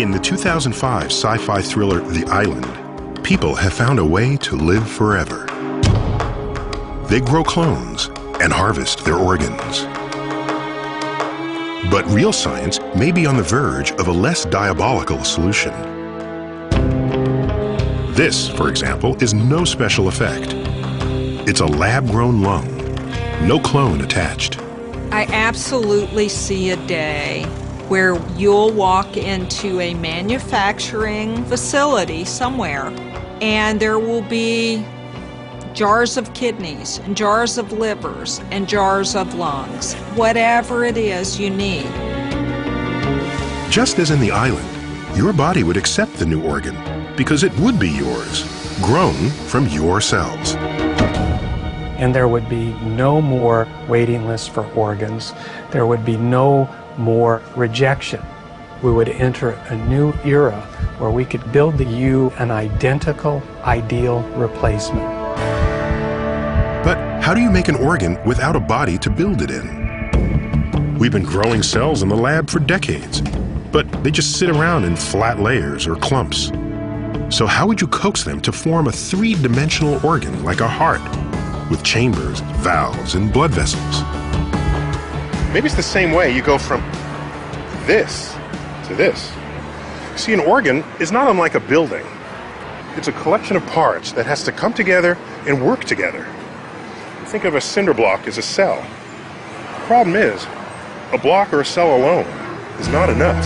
In the 2005 sci-fi thriller The Island, people have found a way to live forever. They grow clones and harvest their organs. But real science may be on the verge of a less diabolical solution. This, for example, is no special effect. It's a lab-grown lung, no clone attached. I absolutely see a day where you'll walk into a manufacturing facility somewhere and there will be jars of kidneys and jars of livers and jars of lungs, whatever it is you need. Just as in the island, your body would accept the new organ because it would be yours, grown from your cells. And there would be no more waiting lists for organs. There would be no more rejection. We would enter a new era where we could build the you an identical, ideal replacement. But how do you make an organ without a body to build it in? We've been growing cells in the lab for decades, but they just sit around in flat layers or clumps. So how would you coax them to form a three-dimensional organ like a heart, with chambers, valves, and blood vessels? Maybe it's the same way you go from this to this. See, an organ is not unlike a building. It's a collection of parts that has to come together and work together. Think of a cinder block as a cell. The problem is, a block or a cell alone is not enough.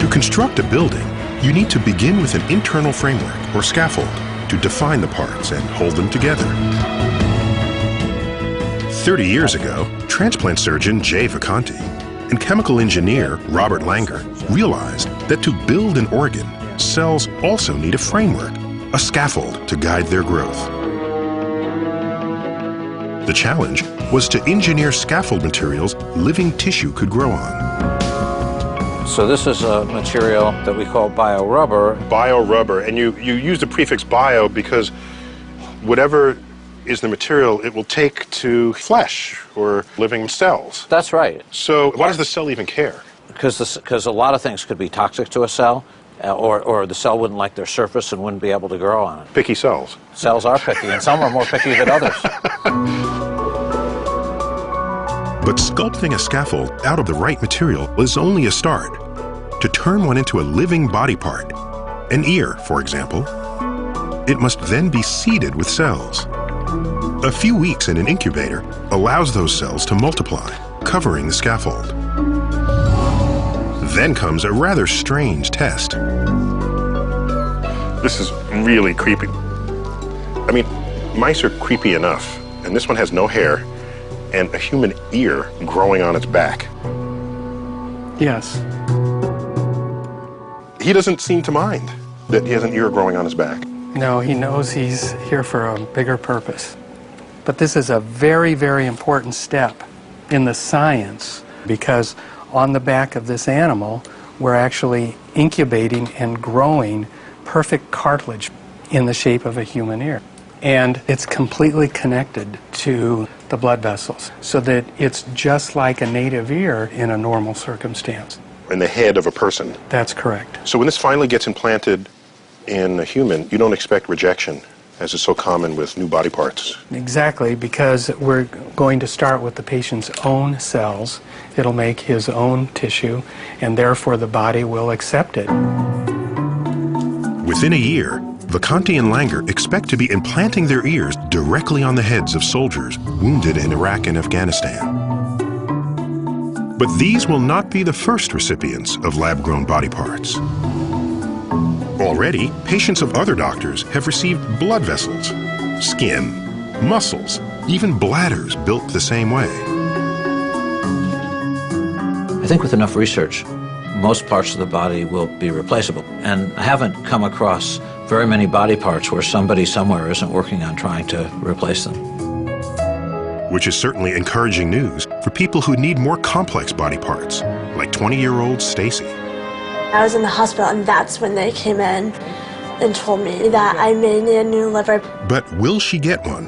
To construct a building, you need to begin with an internal framework or scaffold to define the parts and hold them together. 30 years ago, transplant surgeon Jay Vacanti and chemical engineer Robert Langer realized that to build an organ, cells also need a framework, a scaffold to guide their growth. The challenge was to engineer scaffold materials living tissue could grow on. So this is a material that we call biorubber. Biorubber, and you, you use the prefix bio because whatever is the material it will take to flesh or living cells. That's right. So why does the cell even care? Because because a lot of things could be toxic to a cell, uh, or, or the cell wouldn't like their surface and wouldn't be able to grow on it. Picky cells. Cells are picky, and some are more picky than others. But sculpting a scaffold out of the right material is only a start. To turn one into a living body part, an ear, for example, it must then be seeded with cells. A few weeks in an incubator allows those cells to multiply, covering the scaffold. Then comes a rather strange test. This is really creepy. I mean, mice are creepy enough, and this one has no hair and a human ear growing on its back. Yes. He doesn't seem to mind that he has an ear growing on his back. No, he knows he's here for a bigger purpose. But this is a very, very important step in the science because on the back of this animal, we're actually incubating and growing perfect cartilage in the shape of a human ear. And it's completely connected to the blood vessels so that it's just like a native ear in a normal circumstance. In the head of a person. That's correct. So when this finally gets implanted in a human, you don't expect rejection, as is so common with new body parts. Exactly, because we're going to start with the patient's own cells. It'll make his own tissue, and therefore the body will accept it. Within a year, Vacanti and Langer expect to be implanting their ears directly on the heads of soldiers wounded in Iraq and Afghanistan. But these will not be the first recipients of lab-grown body parts. Already, patients of other doctors have received blood vessels, skin, muscles, even bladders built the same way. I think with enough research, most parts of the body will be replaceable. And I haven't come across very many body parts where somebody somewhere isn't working on trying to replace them. Which is certainly encouraging news for people who need more complex body parts, like 20-year-old Stacy. I was in the hospital and that's when they came in and told me that I may need a new liver. But will she get one?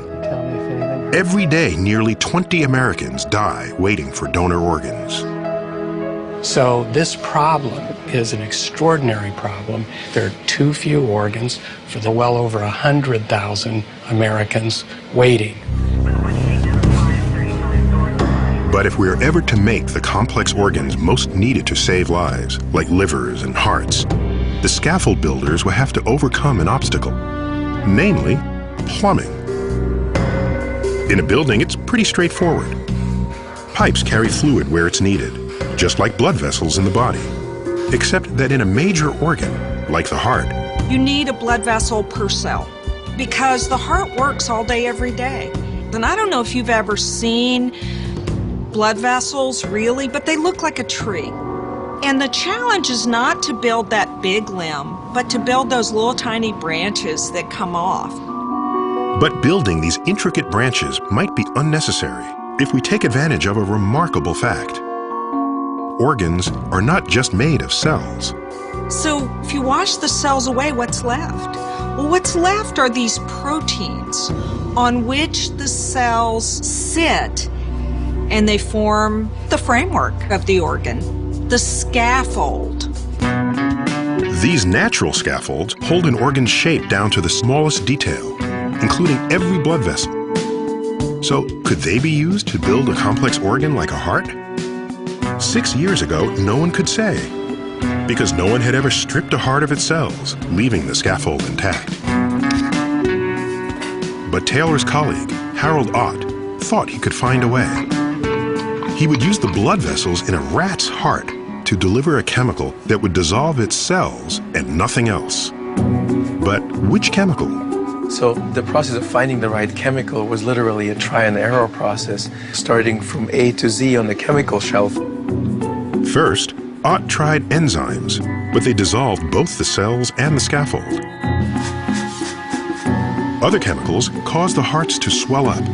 Every day, nearly 20 Americans die waiting for donor organs. So this problem is an extraordinary problem. There are too few organs for the well over 100,000 Americans waiting. But if we're ever to make the complex organs most needed to save lives, like livers and hearts, the scaffold builders will have to overcome an obstacle, namely plumbing. In a building, it's pretty straightforward. Pipes carry fluid where it's needed, just like blood vessels in the body. Except that in a major organ, like the heart, You need a blood vessel per cell because the heart works all day, every day. And I don't know if you've ever seen blood vessels really, but they look like a tree. And the challenge is not to build that big limb, but to build those little tiny branches that come off. But building these intricate branches might be unnecessary if we take advantage of a remarkable fact. Organs are not just made of cells. So if you wash the cells away, what's left? Well, what's left are these proteins on which the cells sit and they form the framework of the organ, the scaffold. These natural scaffolds hold an organ's shape down to the smallest detail, including every blood vessel. So, could they be used to build a complex organ like a heart? Six years ago, no one could say, because no one had ever stripped a heart of its cells, leaving the scaffold intact. But Taylor's colleague, Harold Ott, thought he could find a way. He would use the blood vessels in a rat's heart to deliver a chemical that would dissolve its cells and nothing else. But which chemical? So the process of finding the right chemical was literally a try and error process, starting from A to Z on the chemical shelf. First, Ott tried enzymes, but they dissolved both the cells and the scaffold. Other chemicals caused the hearts to swell up.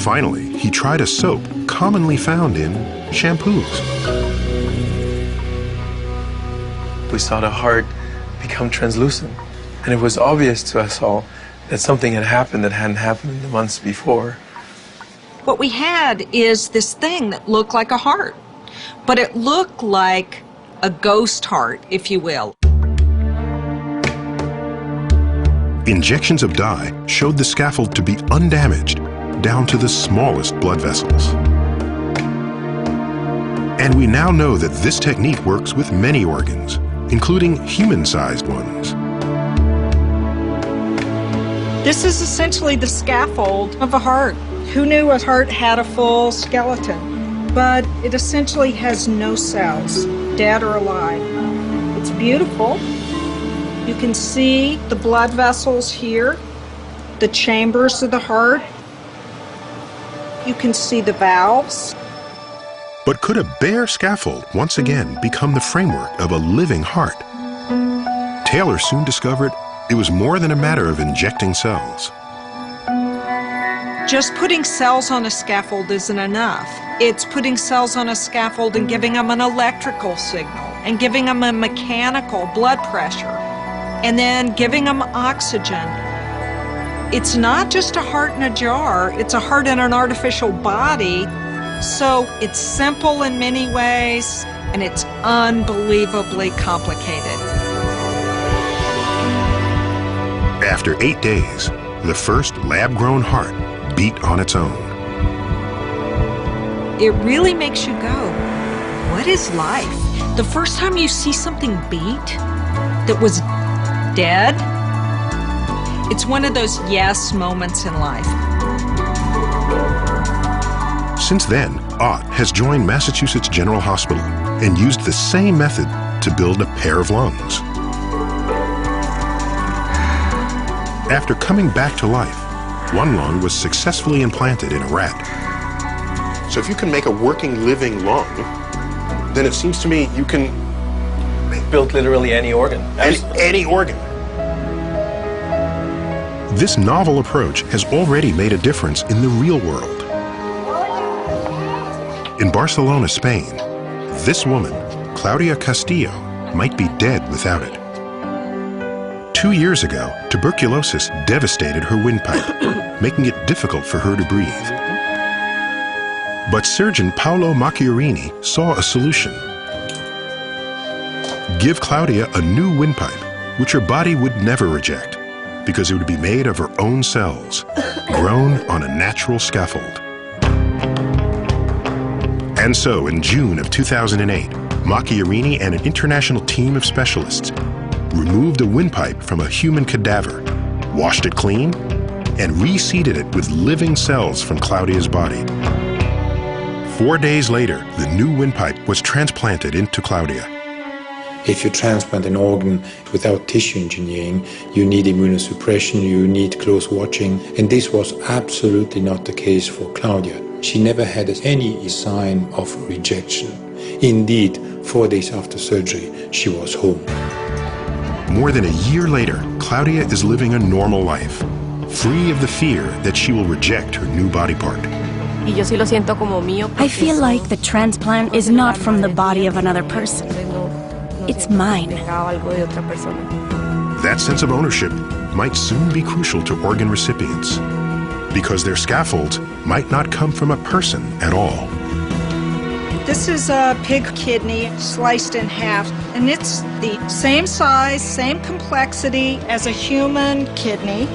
Finally, he tried a soap commonly found in shampoos. We saw the heart become translucent. And it was obvious to us all that something had happened that hadn't happened in the months before. What we had is this thing that looked like a heart, but it looked like a ghost heart, if you will. Injections of dye showed the scaffold to be undamaged down to the smallest blood vessels. And we now know that this technique works with many organs, including human-sized ones. This is essentially the scaffold of a heart. Who knew a heart had a full skeleton? But it essentially has no cells, dead or alive. It's beautiful. You can see the blood vessels here, the chambers of the heart. You can see the valves. But could a bare scaffold once again become the framework of a living heart? Taylor soon discovered it was more than a matter of injecting cells. Just putting cells on a scaffold isn't enough. It's putting cells on a scaffold and giving them an electrical signal and giving them a mechanical blood pressure and then giving them oxygen. It's not just a heart in a jar, it's a heart in an artificial body. So it's simple in many ways and it's unbelievably complicated. After eight days, the first lab-grown heart beat on its own. It really makes you go, what is life? The first time you see something beat that was dead, it's one of those yes moments in life. Since then, Ott has joined Massachusetts General Hospital and used the same method to build a pair of lungs. After coming back to life, one lung was successfully implanted in a rat. So if you can make a working, living lung, then it seems to me you can build literally any organ. any, any organ. This novel approach has already made a difference in the real world. In Barcelona, Spain, this woman, Claudia Castillo, might be dead without it. Two years ago, tuberculosis devastated her windpipe, making it difficult for her to breathe. But surgeon Paolo Macchiarini saw a solution. Give Claudia a new windpipe, which her body would never reject, because it would be made of her own cells, grown on a natural scaffold. And so, in June of 2008, Macchiarini and an international team of specialists removed a windpipe from a human cadaver, washed it clean, and reseeded it with living cells from Claudia's body. Four days later, the new windpipe was transplanted into Claudia. If you transplant an organ without tissue engineering, you need immunosuppression, you need close watching, and this was absolutely not the case for Claudia. She never had any sign of rejection. Indeed, four days after surgery, she was home. More than a year later, Claudia is living a normal life, free of the fear that she will reject her new body part. I feel like the transplant is not from the body of another person. It's mine. That sense of ownership might soon be crucial to organ recipients because their scaffolds might not come from a person at all. This is a pig kidney sliced in half, and it's the same size, same complexity as a human kidney.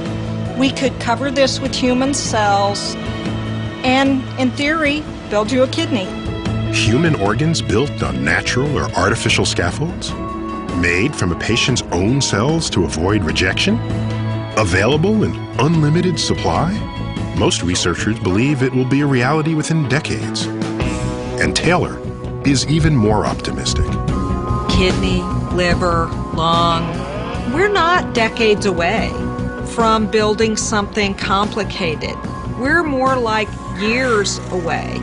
We could cover this with human cells and, in theory, build you a kidney. Human organs built on natural or artificial scaffolds? Made from a patient's own cells to avoid rejection? Available in unlimited supply? Most researchers believe it will be a reality within decades. And Taylor is even more optimistic. Kidney, liver, lung. We're not decades away from building something complicated. We're more like years away.